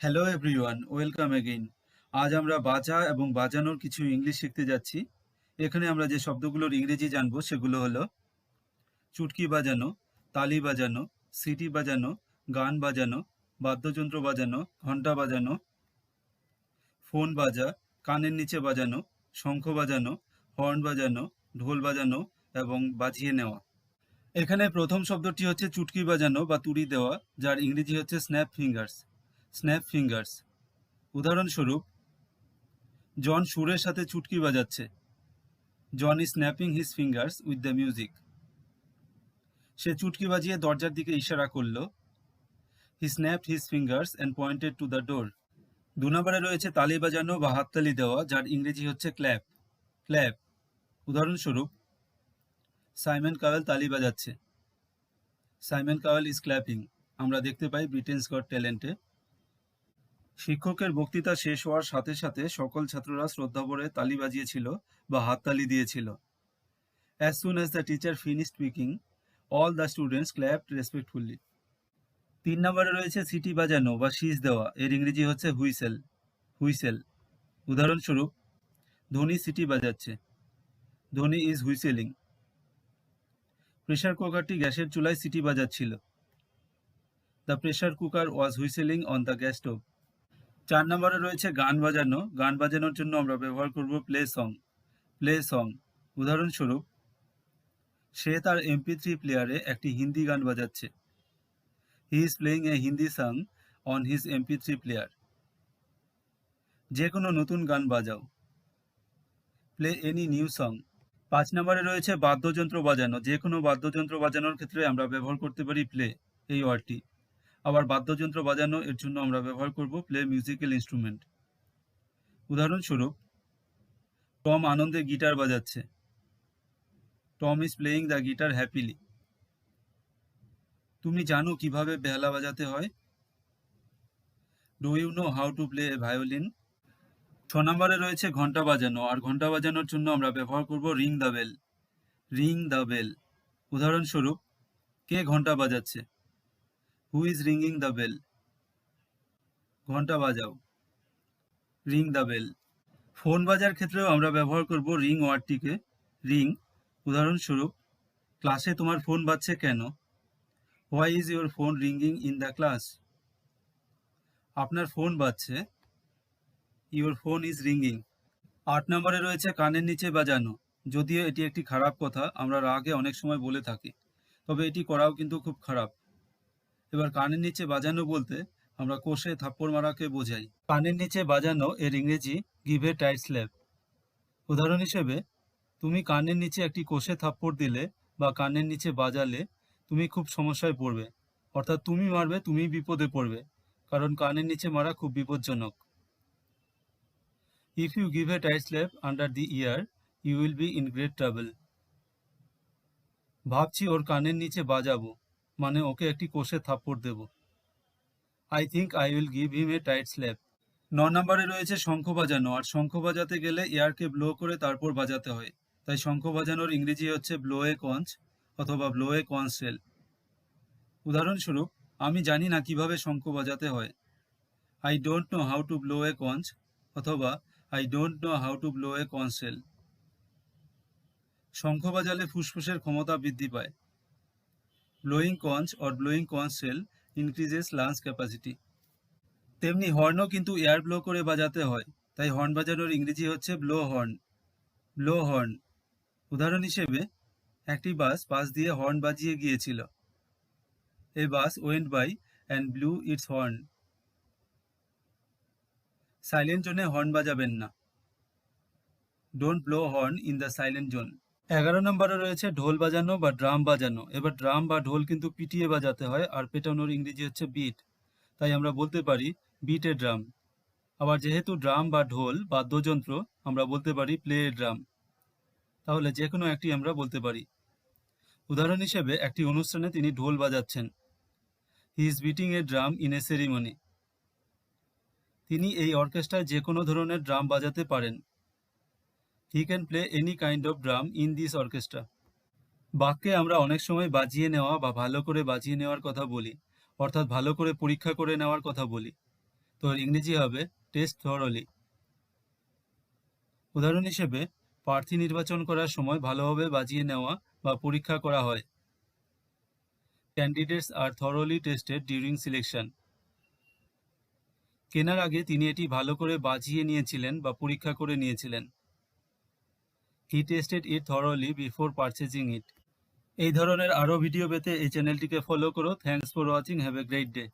Hello everyone welcome again আজ আমরা বাজা এবং বাজানোর কিছু ইংলিশ শিখতে যাচ্ছি। এখানে আমরা যে শব্দগুলোর ইংরেজি জানব সেগুলো হলো চুটকি বাজানো, তালি বাজানো, সিটি বাজানো, গান বাজানো, বাদ্যযন্ত্র বাজানো ঘণ্টা বাজানো, ফোন বাজা, কানের নিচে বাজানো, শঙ্খ বাজানো, হর্ন বাজানো, ঢোল বাজানো এবং বাজিয়ে নেওয়া। এখানে প্রথম শব্দটি হচ্ছে চুটকি বাজানো বা তুড়ি দেওয়া, যার ইংরেজি হচ্ছে স্ন্যাপ ফিঙ্গার্স স্ন্যাপ ফিঙ্গার্স উদাহরণস্বরূপ জন সুরের সাথে চুটকি বাজাচ্ছে। John is snapping his fingers with the music সে চুটকি বাজিয়ে দরজার দিকে ইশারা করল। He snapped his fingers and pointed to the door দু নম্বরে রয়েছে তালি বাজানো বা হাততালি দেওয়া, যার ইংরেজি হচ্ছে ক্ল্যাপ ক্ল্যাপ উদাহরণস্বরূপ সাইমন কাওয়েল তালি বাজাচ্ছে। সাইমন কাওয়েল ইজ ক্ল্যাপিং আমরা দেখতে পাই ব্রিটেন্স গড ট্যালেন্টে শিক্ষকের বক্তৃতা শেষ হওয়ার সাথে সাথে সকল ছাত্ররা শ্রদ্ধাভরে তালি বাজিয়েছিল বা হাততালি দিয়েছিল। As soon as the teacher finish speaking all the students clapped respectfully তিন নম্বরে রয়েছে সিটি বাজানো বা শীষ দেওয়া। এর ইংরেজি হচ্ছে হুইসেল। হুইসেল। উদাহরণস্বরূপ, ধোনি সিটি বাজাচ্ছে। ধোনি ইজ হুইসেলিং প্রেশার কুকারটি গ্যাসের চুলায় সিটি বাজাচ্ছিল। The pressure cooker was whistling on the gas stove চার নম্বরে রয়েছে গান বাজানো। গান বাজানোর জন্য আমরা ব্যবহার করব প্লে সং প্লে সং উদাহরণস্বরূপ, সে তার এমপি থ্রি প্লেয়ারে একটি হিন্দি গান বাজাচ্ছে। He is playing a Hindi song on his MP three player যে কোনো নতুন গান বাজাও। প্লে এনি নিউ সং পাঁচ নম্বরে রয়েছে বাদ্যযন্ত্র বাজানো। যে কোনো বাদ্যযন্ত্র বাজানোর ক্ষেত্রে আমরা ব্যবহার করতে পারি প্লে এই ওয়ার্ডটি। আবার বাদ্যযন্ত্র বাজানো এর জন্য আমরা ব্যবহার করব প্লে মিউজিক্যাল ইনস্ট্রুমেন্ট উদাহরণস্বরূপ, টম আনন্দে গিটার বাজাচ্ছে। Tom is playing the guitar happily. তুমি জানো কীভাবে বেহালা বাজাতে হয়? Do you know how to play violin? ছ নম্বরে রয়েছে ঘণ্টা বাজানো। আর ঘণ্টা বাজানোর জন্য আমরা ব্যবহার করব ring the bell. Ring the bell. উদাহরণস্বরূপ, কে ঘণ্টা বাজাচ্ছে? Who is ringing the bell ঘণ্টা বাজাও। রিং দ্য বেল ফোন বাজার ক্ষেত্রেও আমরা ব্যবহার করব রিং ওয়ার্ডটিকে। রিং উদাহরণস্বরূপ ক্লাসে তোমার ফোন বাজছে কেন? Why is your phone ringing in the class আপনার ফোন বাজছে। ইউর ফোন ইজ রিঙ্গিং আট নম্বরে রয়েছে কানের নিচে বাজানো। যদিও এটি একটি খারাপ কথা, আমরা রাগে অনেক সময় বলে থাকি। তবে এটি করাও কিন্তু খুব খারাপ। এবার কানের নিচে বাজানো বলতে আমরা কোষে থাপ্পড় মারাকে বোঝাই। কানের নিচে বাজানো এর ইংরেজি গিভ টাইট স্ল্যাপ উদাহরণ হিসেবে, তুমি কানের নিচে একটি কোষে থাপ্পড় দিলে বা কানের নিচে বাজালে তুমি খুব সমস্যায় পড়বে। অর্থাৎ তুমি মারবে, তুমি বিপদে পড়বে। কারণ কানের নিচে মারা খুব বিপজ্জনক। If you give a tight slap under the ear you will be in great trouble ভাবছি ওর কানের নিচে বাজাবো। মানে ওকে একটি কোষে থাপ্পড় দেব। I think I will give him a tight slap ন নম্বরে রয়েছে শঙ্খ বাজানো, আর শঙ্খ বাজাতে গেলে এয়ারকে ব্লো করে তারপর বাজাতে হয়। তাই শঙ্খ বাজানোর ইংরেজি হচ্ছে ব্লো এ কঞ্চ অথবা ব্লো এ কনসেল উদাহরণস্বরূপ, আমি জানি না কীভাবে শঙ্খ বাজাতে হয়। I don't know how to blow a conch অথবা I don't know how to blow a conch shell শঙ্খ বাজালে ফুসফুসের ক্ষমতা বৃদ্ধি পায়। Blowing conch or blowing conch shell increases lungs capacity তেমনি হর্নও কিন্তু এয়ার ব্লো করে বাজাতে হয়, তাই হর্ন বাজানোর ইংরেজি হচ্ছে ব্লো হর্ন ব্লো হর্ন উদাহরণ হিসেবে, একটি বাস পাশ দিয়ে হর্ন বাজিয়ে গিয়েছিল। A bus went by and blew its horn silent জোনে হর্ন বাজাবেন না। Don't blow horn in the silent zone এগারো নম্বরে রয়েছে ঢোল বাজানো বা ড্রাম বাজানো। এবার ড্রাম বা ঢোল কিন্তু পিটিয়ে বাজাতে হয়, আর পেটানোর ইংরেজি হচ্ছে বিট তাই আমরা বলতে পারি বিট ড্রাম আবার যেহেতু ড্রাম বা ঢোল, বাদ্যযন্ত্র, আমরা বলতে পারি প্লে ড্রাম তাহলে যে কোনো একটি আমরা বলতে পারি। উদাহরণ হিসেবে একটি অনুষ্ঠানে তিনি ঢোল বাজাচ্ছেন। He is beating a drum in a ceremony তিনি এই অর্কেস্ট্রায় যে কোনো ধরনের ড্রাম বাজাতে পারেন। He can play any kind of drum in this orchestra বাক্যে আমরা অনেক সময় বাজিয়ে নেওয়া বা ভালো করে বাজিয়ে নেওয়ার কথা বলি, অর্থাৎ ভালো করে পরীক্ষা করে নেওয়ার কথা বলি। তো ইংরেজি হবে টেস্ট থরলি উদাহরণ হিসেবে, প্রার্থী নির্বাচন করার সময় ভালোভাবে বাজিয়ে নেওয়া বা পরীক্ষা করা হয়। Candidates are thoroughly tested during selection কেনার আগে তিনি এটি ভালো করে বাজিয়ে নিয়েছিলেন বা পরীক্ষা করে নিয়েছিলেন। He tested it thoroughly before purchasing it এই ধরনের আরও ভিডিও পেতে এই চ্যানেলটিকে ফলো করো। Thanks for watching have a great day